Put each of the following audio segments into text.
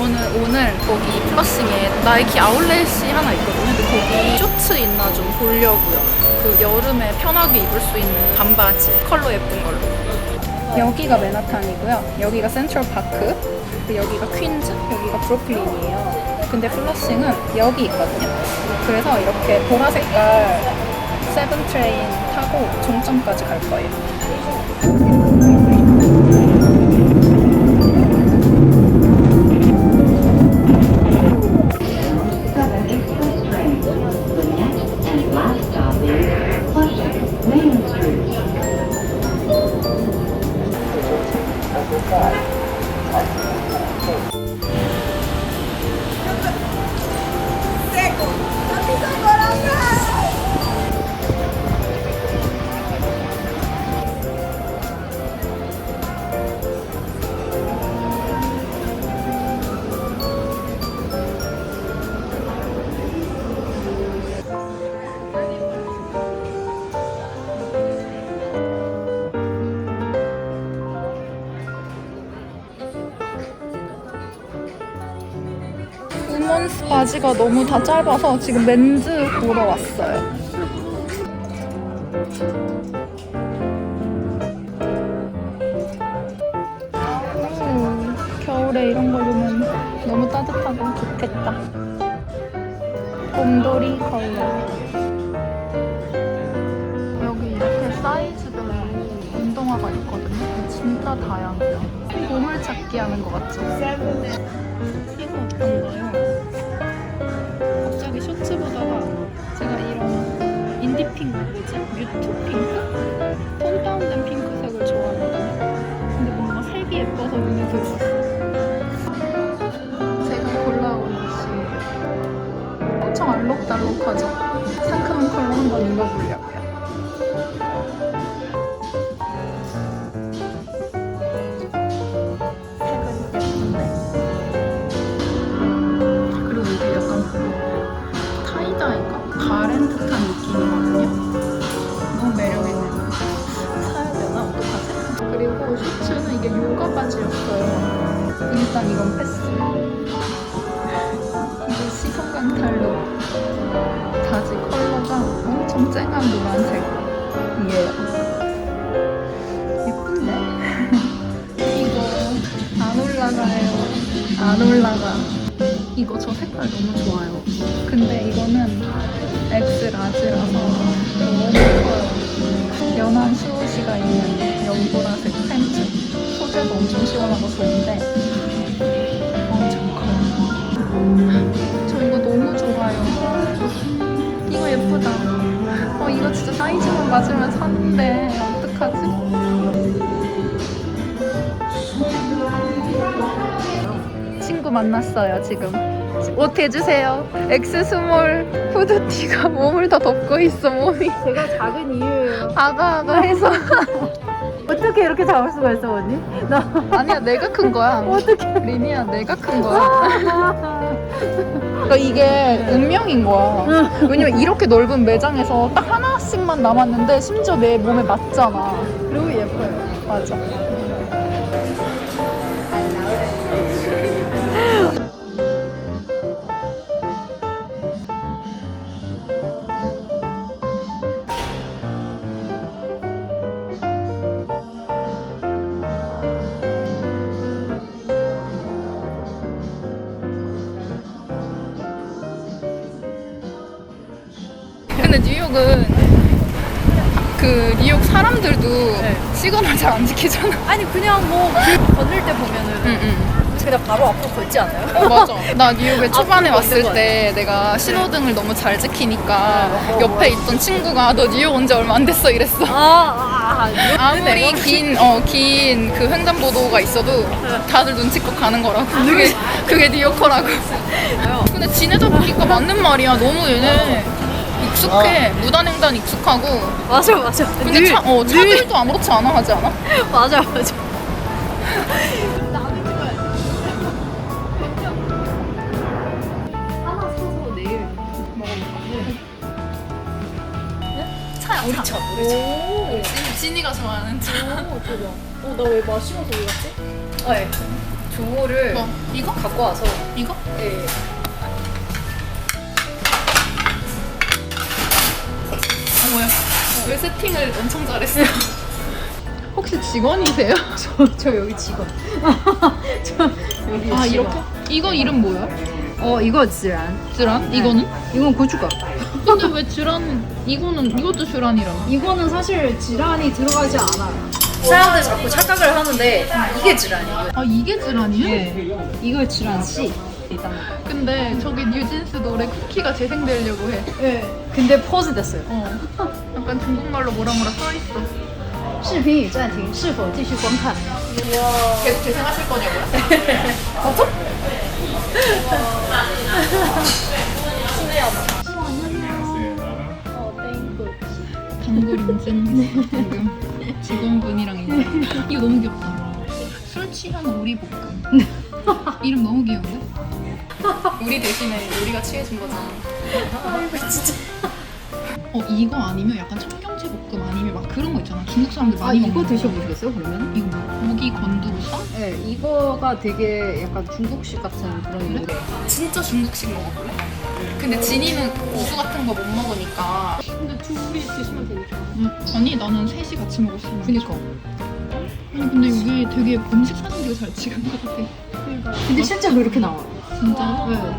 저는 오늘 거기 플러싱에 나이키 아울렛이 하나 있거든요. 근데 거기 쇼츠 있나 좀 보려고요. 그 여름에 편하게 입을 수 있는 반바지 컬러 예쁜 걸로. 여기가 맨하탄이고요. 여기가 센트럴 파크. 그리고 여기가 퀸즈, 여기가 브루클린이에요. 근데 플러싱은 여기 있거든요. 그래서 이렇게 보라 색깔 세븐 트레인 타고 종점까지 갈 거예요. 快。 우먼스 바지가 너무 다 짧아서 지금 맨즈 보러 왔어요. 오, 겨울에 이런 거 입으면 너무 따뜻하고 좋겠다. 곰돌이 컬러. 여기 이렇게 사이즈별로 운동화가 있거든요. 진짜 다양해요. 보물 찾기 하는 것 같죠? 이거 어떤가요? 뭐지? 뮤트 핑크? 톤 다운된 핑크색을 좋아하거든요. 근데 뭔가 색이 예뻐서 눈에 들어왔어요. 제가 골라온 옷이 엄청 알록달록하죠? 상큼한 컬러 한번 입어보려고 바지였어요. 일단 이건 패스. 이거 시선 강탈로 바지 컬러가 엄청 쨍한 노란색이에요. 예쁜데? 이거 안 올라가요. 안 올라가. 이거 저 색깔 너무 좋아요. 근데 이거는 X 라지라서 맞으면 사는데 어떡하지? 친구 만났어요 지금 옷 해주세요 엑스 스몰 후드티가 몸을 다 덮고 있어 몸이 제가 작은 이유예요. 아가아가 해서 어떻게 이렇게 잡을 수가 있어, 언니? 나 아니야 내가 큰 거야 어떻게? 리니야 내가 큰 거야 그러니까 이게 운명인 거야. 왜냐면 이렇게 넓은 매장에서 딱 하나씩만 남았는데 심지어 내 몸에 맞잖아. 그리고 예뻐요. 맞아 근데 뉴욕은 그 뉴욕 사람들도 네. 시간을 잘 안 지키잖아. 아니 그냥 뭐 길 건널 때 보면은 응, 그냥 바로 앞으로 걷지 않아요? 응. 어, 맞아. 나 뉴욕에 초반에 왔을 때 내가 신호등을 너무 잘 지키니까 옆에 있던 친구가 너 뉴욕 온 지 얼마 안 됐어 이랬어. 아, 아, 아 아무리 긴, 어, 긴 그 횡단보도가 있어도 다들 눈치껏 가는 거라고. 그게, 그게 뉴요커라고. 근데 지내다 보니까 맞는 말이야. 너무 얘네 익숙해. 아. 무단횡단 익숙하고. 맞아 맞아. 근데 차, 어, 차들도 아무렇지 않아 하지 않아? 맞아 맞아. 우리 차. 우리 차. 오, 진이가 좋아하는 차. 오, 어, 나 왜 마시면서 몰랐지? 아, 어, 예. 조를 뭐 이거? 갖고 와서 이거? 예, 왜 세팅을 엄청 잘했어 혹시 직원이세요? 저, 저 여기 직원. 저 여기 아 직원. 이렇게? 이거 이름 뭐야? 어, 이거 즈란. 즈란? 이거는? 이건 고춧가. 근데 왜 즈란 이거는 이것도 즈란이라 이거는 사실 지란이 들어가지 않아요. 사람들 자꾸 착각을 하는데 이게 질환이에요. 아 이게? 네. 이거 지란 C. 일단. 근데 저기 뉴진스 노래 쿠키가 재생되려고 해 네. 근데 포즈 됐어요. 어. 약간 중국말로 뭐라 뭐라 써있어 视频已暂停，是否继续观看？ 계속 재생하실 거냐고요? 단골 인증 지금 직원분이랑 인증 이거 너무 귀엽다 술 취한 오리 볶음 이름 너무 귀여운데? 우리 대신에 우리가 취해진 거잖아 진짜 어 이거 아니면 약간 청경채 볶음 아니면 막 그런 거 있잖아 중국 사람들 아 많이 이거 먹는 거. 드셔보시겠어요 그러면? 이거 뭐야? 고기 건두부쌈? 네, 이거가 되게 약간 중국식 같은 그런 요리. 진짜 중국식 먹어볼래? 근데 진이는 고수 같은 거 못 먹으니까 근데 둘이 드시면 되니까. 음, 아니 나는 셋이 같이 먹었으면 그니까. 아니 근데 이게 되게 음식 사진 되게 잘 찍은 것 같아 근데 실제로 이렇게 나와. 진짜? 네.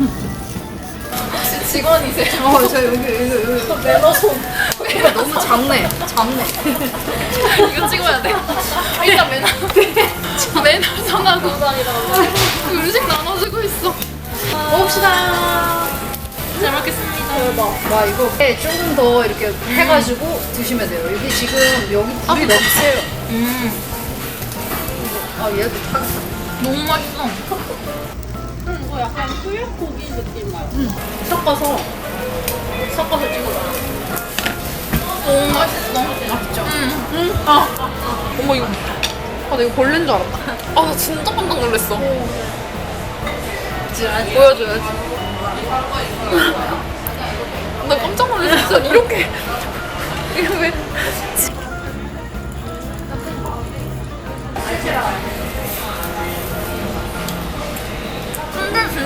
혹시 직원이세요? 어, 저 여기, 여기, 여기. 매너손. 너무 작네. 작네. 이거 찍어야 돼 일단 매너 매너 전하고 음식 나눠주고 있어 먹읍시다. 잘 먹겠습니다 와 이거 네, 조금 더 이렇게 해가지고 드시면 돼요. 여기 지금 여기 불이 너무 세요. 음 아 얘도 탁. 너무 맛있어 섞어서 섞어서 찍어봐. 너무 맛있어. 맛있죠? 응. 아. 어머 이거. 아 나 이거 벌레인 줄 알았다. 아 나 진짜 깜짝 놀랐어. 보여줘야지. 나 깜짝 놀랐어. 진짜 이렇게. 이거 왜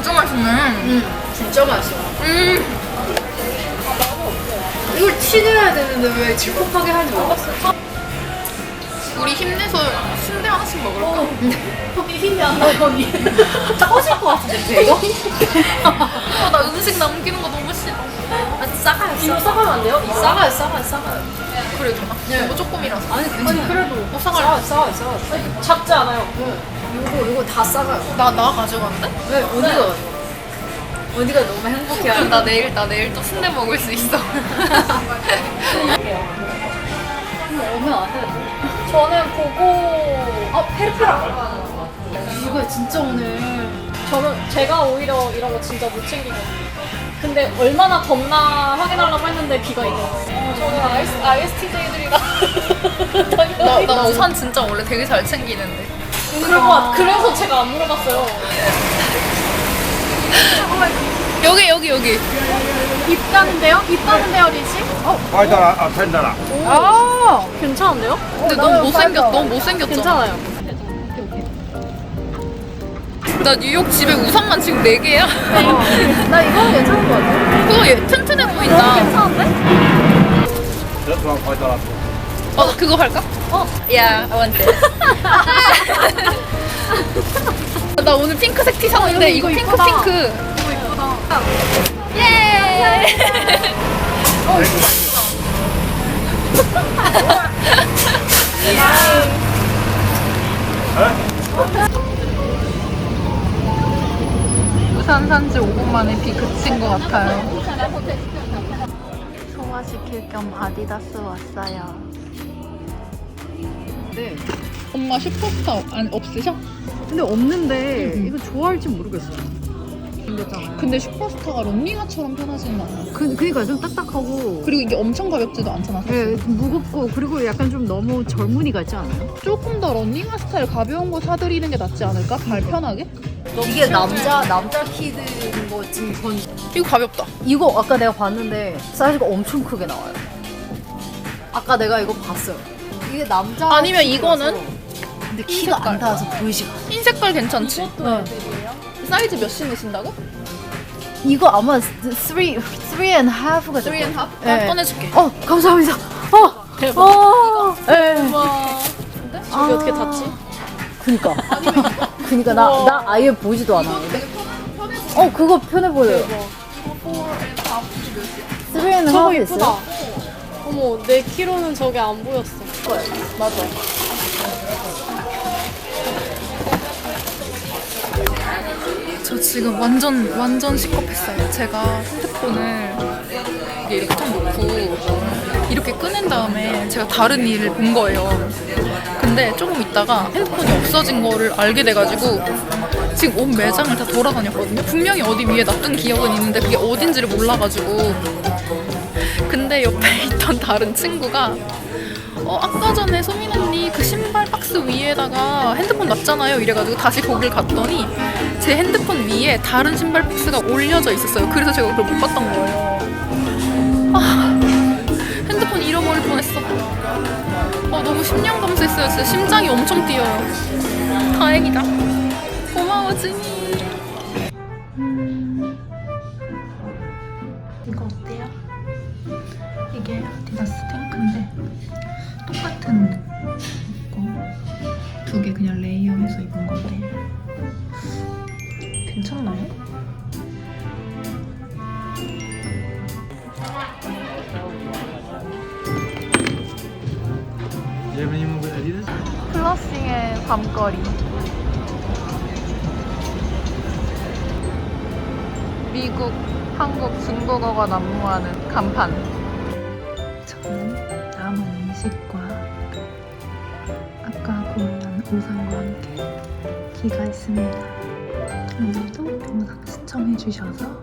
진짜 맛있네 음 진짜 맛있어. 음. 이걸 튀겨야 되는데 왜 질퍽하게 하는지 몰랐어. 우리 힘내서 순대 하나씩 먹을까? 힘이 안 나, 거기. 터질 것 같은데, 이거? 아, 나 음식 남기는 거 너무 싫어. 아, 싸가요, 싸 싸가면 안 돼요? 싸가요, 싸가요, 싸가요. 그래 되나? 네. 너무 조금이라서. 아니, 아니 그래도. 어, 상할 싸가요, 싸가요, 싸가요. 작지 않아요. 네. 요거, 요거 다 싸가요. 나, 나 가져간대? 네, 어디가 가져가? 어디가 너무 행복해 하는 나 내일, 나 내일 또 순대 먹을 수 있어. 오면 안 돼. 저는 보고 어, 페르페라. 이거 진짜 오늘. 저는 제가 오히려 이런 거 진짜 못 챙기거든요. 근데 얼마나 덥나 확인하려고 했는데 비가 있는 거예요. 저는 IS, ISTJ들이랑 나, 나 우산 진짜 원래 되게 잘 챙기는데. 그럴 것 같, 그래서 제가 안 물어봤어요. 여기, 여기, 여기. 입다는데요? 입다는데요, 리지? 아이다 아, 된다라. 아! 괜찮은데요? 근데 너무 못생겼, 너무 못생겼잖아. 괜찮아요. 나 뉴욕 집에 우산만 지금 4 개야. 나 이거는 괜찮은 것 같아. 그거 얘 튼튼해 보인다. 괜찮은데? 저도 아이다 어, 나 그거 할까? 어. 야, I want this. 나 오늘 핑크색 티 샀는데 이거 핑크 이쁘다. 핑크. 이거 이쁘다. 예. 우산 산지 5분 만에 비 그친 것 같아요. 소화시킬 겸 아디다스 왔어요. 네. 엄마 슈퍼스타 안, 없으셔? 근데 없는데 이거 좋아할지 모르겠어요. 생겼잖아요. 근데 슈퍼스타가 런닝화처럼 편하지는 않아. 그, 그니까 좀 딱딱하고 그리고 이게 엄청 가볍지도 않잖아. 예, 사실. 무겁고 그리고 약간 좀 너무 젊은이 같지 않아요? 조금 더 런닝화 스타일 가벼운 거 사드리는 게 낫지 않을까? 발 편하게? 이게 남자 남자 키드인 거 지금 건 이거 가볍다. 이거 아까 내가 봤는데 사이즈가 엄청 크게 나와요. 아까 내가 이거 봤어요. 이게 남자 아니면. 이거는 근데 키가. 안 닿아서 보이지가 않아. 흰 색깔 괜찮지? 네. 사이즈 몇 신으신다고? 이거 아마 3 3 and half가 3 and half? 네. 나 꺼내줄게. 어 감사합니다. 어 대박. 어, 네. 와. 저기 어떻게 닿지? 그니까. 그니까 나, 나 아예 보지도 않아. 어, 그거 편해 보여요. 3 and 저거 half 이쁘다. 있어요? 어머, 내 키로는 저게 안 보였어. 맞아. 저 지금 완전 완전 시겁했어요. 제가 핸드폰을 이렇게 탁 놓고 이렇게 꺼낸 다음에 제가 다른 일을 본 거예요. 근데 조금 있다가 핸드폰이 없어진 거를 알게 돼가지고 지금 온 매장을 다 돌아다녔거든요. 분명히 어디 위에 놔둔 기억은 있는데 그게 어딘지를 몰라가지고 근데 옆에 있던 다른 친구가 어, 아까 전에 소민 언니 그 신발 박스 위에다가 핸드폰 놨잖아요. 이래가지고 다시 거길 갔더니 제 핸드폰 위에 다른 신발 박스가 올려져 있었어요. 그래서 제가 그걸 못 봤던 거예요. 아, 핸드폰 잃어버릴 뻔했어. 어, 너무 심령 감수했어요. 진짜 심장이 엄청 뛰어요. 다행이다. 고마워. 음, 이거 어때요? 이게 아디다스 탱크인데 똑같은 거. 두 개 그냥 레이어해서 입은 건데. 괜찮나요? 플러싱의 밤거리. 미국, 한국, 중국어가 난무하는 간판 음식과 아까 고른 우산과 함께 귀가했습니다. 오늘도 영상 시청해주셔서.